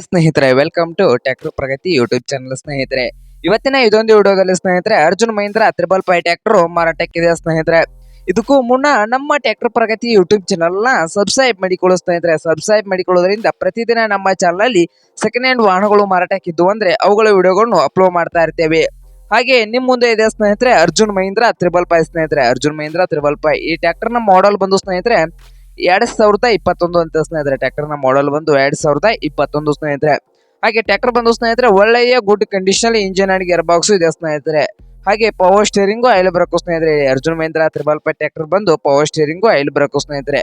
ಸ್ನೇಹಿತರೆ welcome to tractor Pragati YouTube channel ಸ್ನೇಹಿತರೆ. ಇವತ್ತಿನ ಇದೊಂದು ವಿಡಿಯೋದಲ್ಲಿ ಸ್ನೇಹಿತರೆ, Arjun Mahindra triple five tractor ಮಾರಾಟಕ್ಕಿದೆ ಸ್ನೇಹಿತರೆ? ಇದಕ್ಕೂ ಮುನ್ನ ನಮ್ಮ ಟ್ಯಾಕ್ಟರ್ ಪ್ರಗತಿ ಯೂಟ್ಯೂಬ್ ಚಾನಲ್ನ ಸಬ್ಸ್ಕ್ರೈಬ್ ಮಾಡಿಕೊಳ್ಳೋ ಸ್ನೇಹಿತರೆ. ಸಬ್ಸ್ಕ್ರೈಬ್ ಮಾಡಿಕೊಳ್ಳೋದ್ರಿಂದ ಪ್ರತಿದಿನ ನಮ್ಮ ಚಾನಲ್ ಅಲ್ಲಿ ಸೆಕೆಂಡ್ ಹ್ಯಾಂಡ್ ವಾಹನಗಳು ಮಾರಾಟಕ್ಕಿದ್ದು ಅಂದ್ರೆ ಅವುಗಳ ವಿಡಿಯೋಗಳನ್ನು ಅಪ್ಲೋಡ್ ಮಾಡ್ತಾ ಇರ್ತೇವೆ. ಹಾಗೆ ನಿಮ್ಮ ಮುಂದೆ ಇದೆ ಸ್ನೇಹಿತರೆ, ಅರ್ಜುನ್ ಮಹೀಂದ್ರ ತ್ರಿಬಲ್ ಪೈ ಸ್ನೇಹಿತರೆ. ಅರ್ಜುನ್ ಮಹೀಂದ್ರ ತ್ರಿಬಲ್ ಪೈ ಈ ಟ್ಯಾಕ್ಟರ್ನ ಮಾಡೆಲ್ ಬಂದು ಸ್ನೇಹಿತರೆ ಎರಡ್ ಸಾವಿರದ ಇಪ್ಪತ್ತೊಂದು ಅಂತ ಸ್ನೇಹಿತರೆ ಟ್ರ್ಯಾಕ್ಟರ್ನ ಮಾಡೆಲ್ ಬಂದು ಎರಡ್ ಸಾವಿರದ ಇಪ್ಪತ್ತೊಂದು ಸ್ನೇಹಿತರೆ. ಹಾಗೆ ಟ್ರ್ಯಾಕ್ಟರ್ ಬಂದು ಸ್ನೇಹಿತರೆ, ಒಳ್ಳೆಯ good condition engine and gear box ಇದೆ ಸ್ನೇಹಿತರೆ. ಹಾಗೆ ಪವರ್ ಸ್ಟೇರಿಂಗು ಆಯಿಲ್ ಬ್ರಕು ಸ್ನೇಹಿತರೆ. Arjun Mahindra triple five tractor ಬಂದು ಪವರ್ ಸ್ಟೇರಿಂಗು ಆಯಿಲ್ ಬ್ರಕು ಸ್ನೇಹಿತರೆ.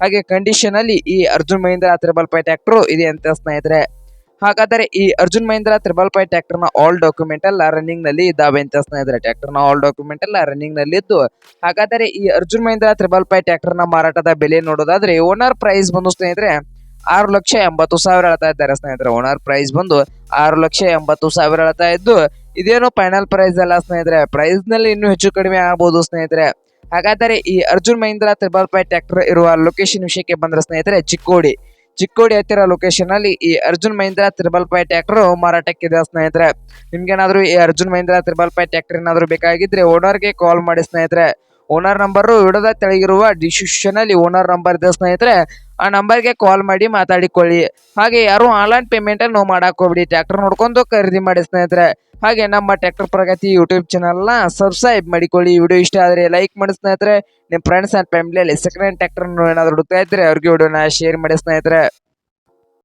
ಹಾಗೆ ಕಂಡೀಷನ್ ಅಲ್ಲಿ ಈ Arjun Mahindra triple five tractor ಇದೆ ಅಂತ ಸ್ನೇಹಿತರೆ. ಹಾಗಾದರೆ ಈ ಅರ್ಜುನ್ ಮಹೇಂದ್ರ ತ್ರಿಬಲ್ ಪೈ ಟ್ರ್ಯಾಕ್ಟರ್ನ ಆಲ್ ಡಾಕ್ಯುಮೆಂಟ್ ಎಲ್ಲ ರನ್ನಿಂಗ್ನಲ್ಲಿ ಇದ್ದಾವೆ ಅಂತ ಸ್ನೇಹಿತರೆ. ಟ್ರ್ಯಾಕ್ಟರ್ನ ಆಲ್ ಡಾಕ್ಯುಮೆಂಟ್ ಎಲ್ಲ ರನ್ನಿಂಗ್ನಲ್ಲಿ ಇದ್ದು, ಹಾಗಾದರೆ ಈ ಅರ್ಜುನ್ ಮಹೇಂದ್ರ ತ್ರಿಬಲ್ ಪೈ ಟ್ರ್ಯಾಕ್ಟರ್ನ ಮಾರಾಟದ ಬೆಲೆ ನೋಡೋದಾದ್ರೆ ಓನರ್ ಪ್ರೈಸ್ ಬಂದು ಸ್ನೇಹಿತರೆ ಆರು ಲಕ್ಷ ಎಂಬತ್ತು ಸಾವಿರ ಹೇಳ್ತಾ ಇದ್ದಾರೆ ಸ್ನೇಹಿತರೆ. ಓನರ್ ಪ್ರೈಸ್ ಬಂದು ಆರು ಲಕ್ಷ ಎಂಬತ್ತು ಸಾವಿರ ಹೇಳ್ತಾ ಇದ್ದು, ಇದೇನು ಫೈನಲ್ ಪ್ರೈಸ್ ಅಲ್ಲ ಸ್ನೇಹಿತರೆ. ಪ್ರೈಸ್ನಲ್ಲಿ ಇನ್ನೂ ಹೆಚ್ಚು ಕಡಿಮೆ ಆಗಬಹುದು ಸ್ನೇಹಿತರೆ. ಹಾಗಾದರೆ ಈ Arjun Mahindra triple five tractor ಇರುವ ಲೊಕೇಶನ್ ವಿಷಯಕ್ಕೆ ಬಂದ್ರೆ ಸ್ನೇಹಿತರೆ ಚಿಕ್ಕೋಡಿ. ಚಿಕ್ಕೋಡಿ ಹತ್ತಿರ ಲೊಕೇಶನ್ ಅಲ್ಲಿ ಈ Arjun Mahindra triple tractor tractor ಮಾರಾಟಕ್ಕಿದೆ ಸ್ನೇಹಿತರೆ. ನಿಮ್ಗೇನಾದ್ರೂ ಈ Arjun Mahindra triple five tractor ಏನಾದ್ರು ಬೇಕಾಗಿದ್ರೆ ಓನರ್ಗೆ ಕಾಲ್ ಮಾಡಿ ಸ್ನೇಹಿತರೆ. ಓನರ್ ನಂಬರ್ ವಿಡೋದ ತೆಳಗಿರುವ ಡಿಸ್ಕ್ರಿಪ್ಷನ್ ಅಲ್ಲಿ ಓನರ್ ನಂಬರ್ ಇದೆ ಸ್ನೇಹಿತರೆ, ಆ ನಂಬರ್ಗೆ ಕಾಲ್ ಮಾಡಿ ಮಾತಾಡಿಕೊಳ್ಳಿ. ಹಾಗೆ ಯಾರು ಆನ್ಲೈನ್ ಪೇಮೆಂಟ್ ಅನ್ನು ಮಾಡಕ್ ಹೋಗ್ಬಿಡಿ. ಟ್ರ್ಯಾಕ್ಟರ್ ನೋಡ್ಕೊಂಡು ಖರೀದಿ ಮಾಡಿ ಸ್ನೇಹಿತರೆ. ಹಾಗೆ ನಮ್ಮ ಟ್ರ್ಯಾಕ್ಟರ್ ಪ್ರಗತಿ ಯೂಟ್ಯೂಬ್ ಚಾನಲ್ನ ಸಬ್ಸ್ಕ್ರೈಬ್ ಮಾಡಿಕೊಳ್ಳಿ. ವಿಡಿಯೋ ಇಷ್ಟ ಆದರೆ ಲೈಕ್ ಮಾಡಿ ಸ್ನೇಹಿತರೆ. ನಿಮ್ಮ ಫ್ರೆಂಡ್ಸ್ ಅಂಡ್ ಫ್ಯಾಮಿಲಿಯಲ್ಲಿ ಸೆಕೆಂಡ್ ಹ್ಯಾಂಡ್ ಟ್ರ್ಯಾಕ್ಟರ್ ಏನಾದ್ರು ಹುಡುಕ್ತಾ ಇದ್ರೆ ಅವ್ರಿಗೆ ವಿಡಿಯೋನ ಶೇರ್ ಮಾಡಿ ಸ್ನೇಹಿತರೆ.